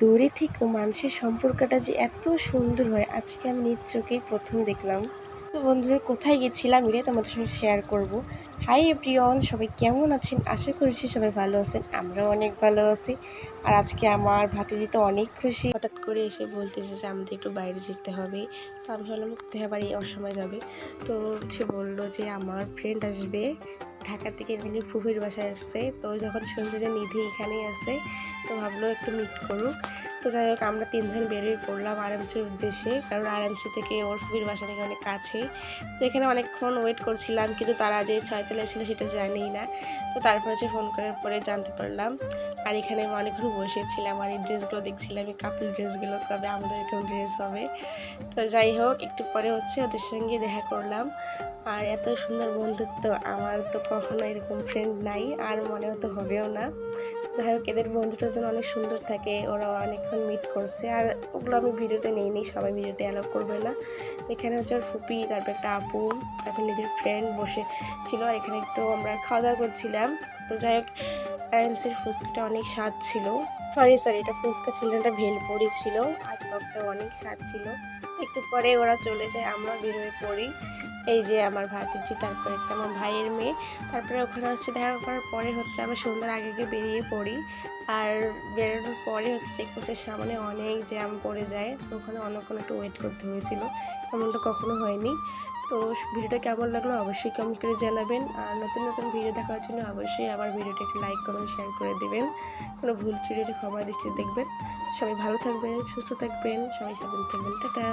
দূরে থেকেও মানুষের সম্পর্কটা যে এত সুন্দর হয়, আজকে আমি নিজ চোখেই প্রথম দেখলাম। তো বন্ধুরা, কোথায় গেছিলাম এটা তোমাদের সঙ্গে শেয়ার করব। হাই এভরিওয়ান সবাই কেমন আছেন? আশা করছি সবাই ভালো আছেন, আমরাও অনেক ভালো আছি। আর আজকে আমার ভাতিজি তো অনেক খুশি। হঠাৎ করে এসে বলতেছে যে আমাদের একটু বাইরে যেতে হবে। তো আমি ভাবলাম কোথায় আবার এই অসময় যাবে। তো সে বলল যে আমার ফ্রেন্ড আসবে। ঢাকা থেকে মিলি ফুফির বাসায় আসছে। তো যখন শুনছে যে নিধি এখানেই আছে, তো ভাবলো একটু মিট করুক। তো যাই হোক, আমরা তিনজন বেরিয়ে পড়লাম আরামসির উদ্দেশ্যে, কারণ আরামসি থেকে ওর ফুফির বাসা থেকে অনেক কাছে। তো এখানে অনেকক্ষণ ওয়েট করছিলাম, কিন্তু তারা যে ছয়তলায় ছিল সেটা জানেই না। তো তারপর হচ্ছে ফোন করার পরে জানতে পারলাম আর এখানে আমি অনেকক্ষণ বসেছিলাম আর এই ড্রেসগুলো দেখছিলাম, এই কাপল ড্রেসগুলো কবে আমাদের এরকম ড্রেস হবে। তো যাই হোক, একটু পরে হচ্ছে ওদের সঙ্গে দেখা করলাম। আর এত সুন্দর বন্ধুত্ব, আমার তো কখনো এরকম ফ্রেন্ড নাই, আর মনেও তো হবেও না। যাই হোক, এদের বন্ধুটা যেন অনেক সুন্দর থাকে, ওরা অনেকক্ষণ মিট করছে, আর ওগুলো আমি ভিডিওতে নেই নি সবাই ভিডিওতে অ্যালাউ করবে না। এখানে হচ্ছে ওর ফুপি, তারপর একটা আপু, তারপর নিজের ফ্রেন্ড বসে ছিল আর এখানে একটু আমরা খাওয়া দাওয়া করছিলাম। তো যাই হোক এমসির ফুচকাটা অনেক স্বাদ ছিল। সরি সরি এটা ফুচকা ছিল এটা ভেলপুরি ছিল। আর টকটা অনেক স্বাদ ছিল। একটু পরে ওরা চলে যায় আমরা বেরোয় পড়ি। এই যে আমার ভাতিজি, তারপরে একটা আমার ভাইয়ের মেয়ে। তারপরে ওখানে হচ্ছে দেখা করার পরে হচ্ছে আমরা সন্ধ্যার আগে গিয়ে বেরিয়ে পড়ি। আর বেরোনোর চেকপোস্টের সামনে অনেক জ্যাম পড়ে যায়, তো ওখানে অনেকক্ষণ একটু ওয়েট করতে হয়েছিল, এমনটা কখনো হয়নি। তো ভিডিওটা কেমন লাগল অবশ্যই কমেন্ট করে জানাবেন, আর নতুন নতুন ভিডিও দেখার জন্য অবশ্যই আমার ভিডিওটা একটু লাইক কমেন্ট শেয়ার করে দেবেন। কোনো ভুল ত্রুটিটা ক্ষমা দৃষ্টিতে দেখবেন। সবাই ভালো থাকবেন, সুস্থ থাকবেন, সবাই সাবধান থাকবেন। টাটা!